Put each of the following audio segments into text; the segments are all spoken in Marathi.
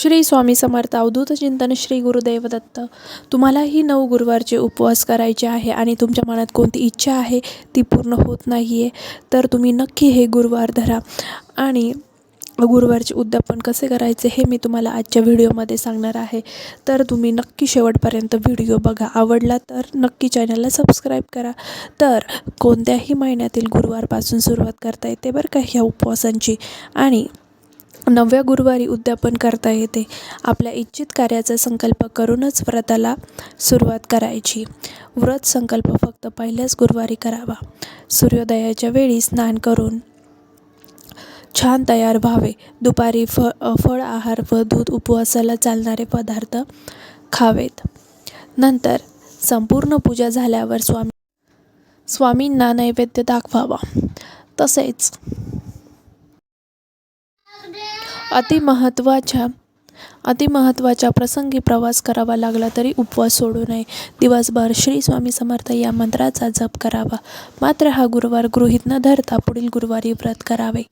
श्री स्वामी समर्थ अवधूत चिंतन श्री गुरुदेव दत्त तुम्हालाही नऊ गुरुवारचे उपवास करायचे आहे आणि तुमच्या मनात कोणती इच्छा आहे ती पूर्ण होत नाही आहे तर तुम्ही नक्की हे गुरुवार धरा. आणि गुरुवारचे उद्यापन कसे करायचे हे मी तुम्हाला आजच्या व्हिडिओमध्ये सांगणार आहे. तर तुम्ही नक्की शेवटपर्यंत व्हिडिओ बघा. आवडला तर नक्की चॅनलला सबस्क्राईब करा. तर कोणत्याही महिन्यातील गुरुवारपासून सुरुवात करता येते बरं का ह्या उपवासांची. आणि नवव्या गुरुवारी उद्यापन करता येते. आपल्या इच्छित कार्याचा संकल्प करूनच व्रताला सुरुवात करायची. व्रत संकल्प फक्त पहिल्याच गुरुवारी करावा. सूर्योदयाच्या वेळी स्नान करून छान तयार व्हावे. दुपारी फ फळ आहार व दूध उपवासाला चालणारे पदार्थ खावेत. नंतर संपूर्ण पूजा झाल्यावर स्वामी स्वामींना नैवेद्य दाखवावा. तसेच अतिमहत्त्वाच्या अतिमहत्त्वाच्या प्रसंगी प्रवास करावा लागला तरी उपवास सोडू नये. दिवसभर श्री स्वामी समर्थ या मंत्राचा जप करावा. मात्र हा गुरुवार गृहीत न धरता पुढील गुरुवारी व्रत करावे.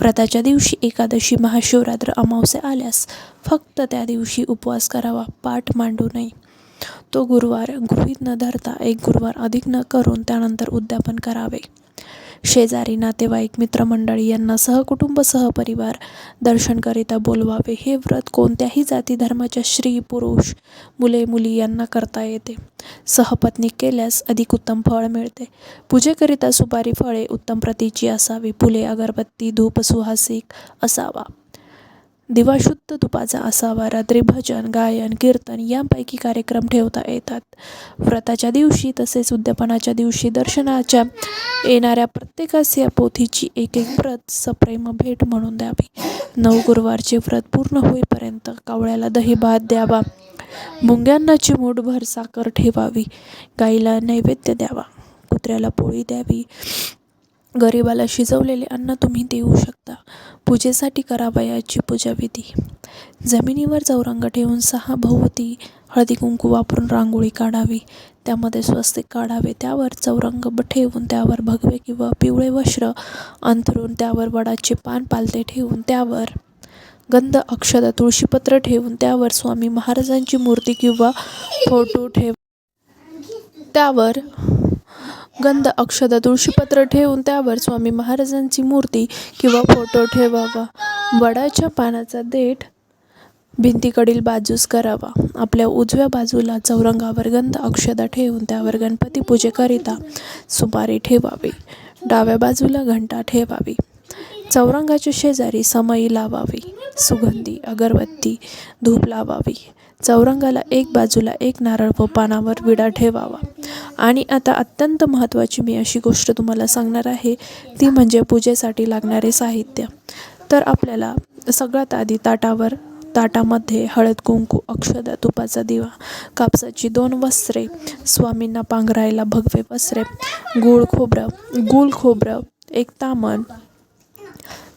व्रताच्या दिवशी एकादशी महाशिवरात्र अमावस्या आल्यास फक्त त्या दिवशी उपवास करावा पाठ मांडू नये. तो गुरुवार गृहीत न धरता एक गुरुवार अधिक न करून त्यानंतर उद्यापन करावे. शेजारी नातेवाईक मित्रमंडळी यांना सहकुटुंब सहपरिवार दर्शनकरिता बोलवावे. हे व्रत कोणत्याही जाती धर्माच्या स्त्री पुरुष मुले मुली यांना करता येते. सहपत्नी केल्यास अधिक उत्तम फळ मिळते. पूजेकरिता सुपारी फळे उत्तम प्रतीची असावी. फुले अगरबत्ती धूप सुहासिक असावा. दिवा शुद्ध तुपाचा असावा रात्री भजन गायन कीर्तन यांपैकी कार्यक्रम ठेवता येतात. व्रताच्या दिवशी तसेच उद्यापनाच्या दिवशी दर्शनाच्या येणाऱ्या प्रत्येकास या पोथीची एक एक व्रत सप्रेम भेट म्हणून द्यावी. नऊ गुरुवारचे व्रत पूर्ण होईपर्यंत कावळ्याला दही भात द्यावा. मुंग्यांना चिमूटभर साखर ठेवावी. गाईला नैवेद्य द्यावा. कुत्र्याला पोळी द्यावी. गरिबाला शिजवलेले अन्न तुम्ही देऊ शकता. पूजेसाठी करावयाची पूजाविधी. जमिनीवर चौरंग ठेवून सहा भोवती हळदी कुंकू वापरून रांगोळी काढावी. त्यामध्ये स्वस्तिक काढावे. त्यावर चौरंग ठेवून त्यावर भगवे किंवा पिवळे वस्त्र अंथरून त्यावर वडाचे पान पालते ठेवून त्यावर गंध अक्षदा तुळशीपत्र ठेवून त्यावर स्वामी महाराजांची मूर्ती किंवा फोटो ठेव त्यावर गंध अक्षदा तुळशीपत्र ठेवून त्यावर स्वामी महाराजांची मूर्ती किंवा फोटो ठेवावा. वडाच्या पानाचा देठ भिंतीकडील बाजूस करावा. आपल्या उजव्या बाजूला चौरंगावर गंध अक्षदा ठेवून त्यावर गणपती पूजेकरिता सुपारी ठेवावी. डाव्या बाजूला घंटा ठेवावी. चौरंगाच्या शेजारी समई लावावी. सुगंधी अगरबत्ती धूप लावावी. चौरंगाला एक बाजूला एक नारळ व पानावर विडा ठेवावा. आणि आता अत्यंत महत्त्वाची मी अशी गोष्ट तुम्हाला सांगणार आहे ती म्हणजे पूजेसाठी लागणारे साहित्य. तर आपल्याला सगळ्यात आधी ताटावर ताटामध्ये हळद कुंकू अक्षदा तुपाचा दिवा कापसाची दोन वस्त्रे स्वामींना पांघरायला भगवे वस्त्रे गूळ खोबरं गूळ खोबरं एक तामण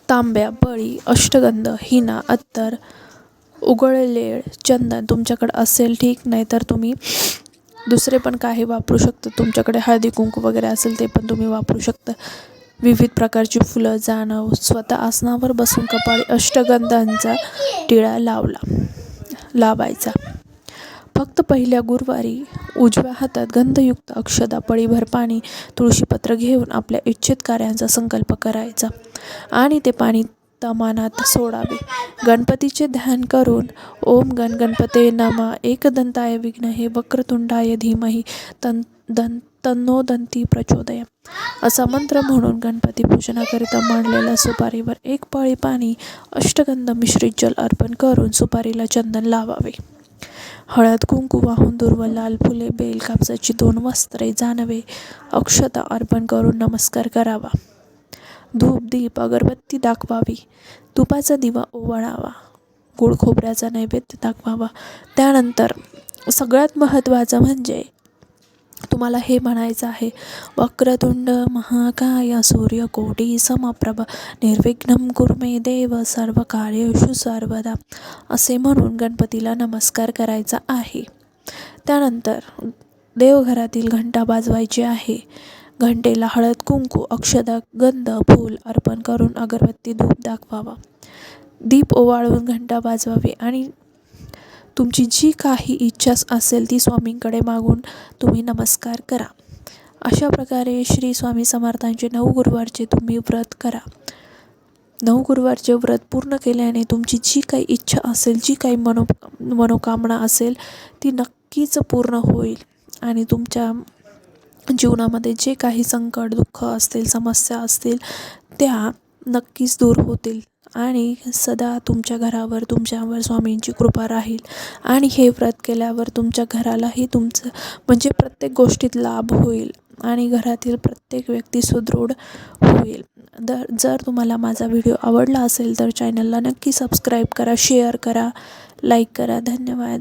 तांब्या बळी अष्टगंध हिना अत्तर उगळलेळ चंदन तुमच्याकडं असेल ठीक? नाही तर तुम्ही दुसरे पण काही वापरू शकता. तुमच्याकडे हळदी कुंकू वगैरे असेल ते पण तुम्ही वापरू शकता. विविध प्रकारची फुलं जाणव स्वतः आसनावर बसून कपाळी अष्टगंधांचा टिळा लावला लावायचा. फक्त पहिल्या गुरुवारी उजव्या हातात गंधयुक्त अक्षदा पळीभर पाणी तुळशीपत्र घेऊन आपल्या इच्छित कार्यांचा संकल्प करायचा आणि ते पाणी तमानात सोडावे. गणपतीचे ध्यान करून ओम गण गणपते नमा. एकदंताय विघ्न हे वक्रतुंडाय धीमही तन दं तन्नोदंती प्रचोदय. असा मंत्र म्हणून गणपती पूजनाकरिता मांडलेल्या सुपारीवर एक पाळी पाणी अष्टगंध मिश्रित जल अर्पण करून सुपारीला चंदन लावावे. हळद कुंकू वाहून दुर्व लाल फुले बेल कापसाची दोन वस्त्रे जानवे अक्षता अर्पण करून नमस्कार करावा. धूप दीप अगरबत्ती दाखवावी. तुपाचा दिवा ओवाळावा. गोड खोबऱ्याचा नैवेद्य दाखवावा. त्यानंतर सगळ्यात महत्त्वाचं म्हणजे तुम्हाला हे म्हणायचं आहे वक्रतुंड महाकाय सूर्यकोटी समप्रभ निर्विघ्नम कुर्मे देव सर्व कार्यशु सर्वदा असे म्हणून गणपतीला नमस्कार करायचा आहे. त्यानंतर देवघरातील घंटा वाजवायची आहे. घंटेला हळद कुंकू अक्षदा गंध फूल अर्पण करून अगरबत्ती धूप दाखवावा. दीप ओवाळून घंटा वाजवावी आणि तुमची जी काही इच्छा असेल ती स्वामींकडे मागून तुम्ही नमस्कार करा. अशा प्रकारे श्री स्वामी समर्थांचे नऊ गुरुवारचे तुम्ही व्रत करा. नऊ गुरुवारचे व्रत पूर्ण केल्याने तुमची जी काही इच्छा असेल जी काही मनो मनोकामना असेल ती नक्कीच पूर्ण होईल आणि तुमच्या जीवनामध्ये जे काही संकट दुःख असतील समस्या असतील त्या नक्कीच दूर होतील. आणि सदा तुमच्या घरावर तुमच्यावर स्वामींची कृपा राहील. आणि हे व्रत केल्यावर तुमच्या घरालाही तुमचं म्हणजे प्रत्येक गोष्टीत लाभ होईल. आणि घरातील प्रत्येक व्यक्ती सुदृढ होईल. दर जर तुम्हाला माझा व्हिडिओ आवडला असेल तर चॅनलला नक्की सबस्क्राईब करा शेअर करा लाईक करा. धन्यवाद.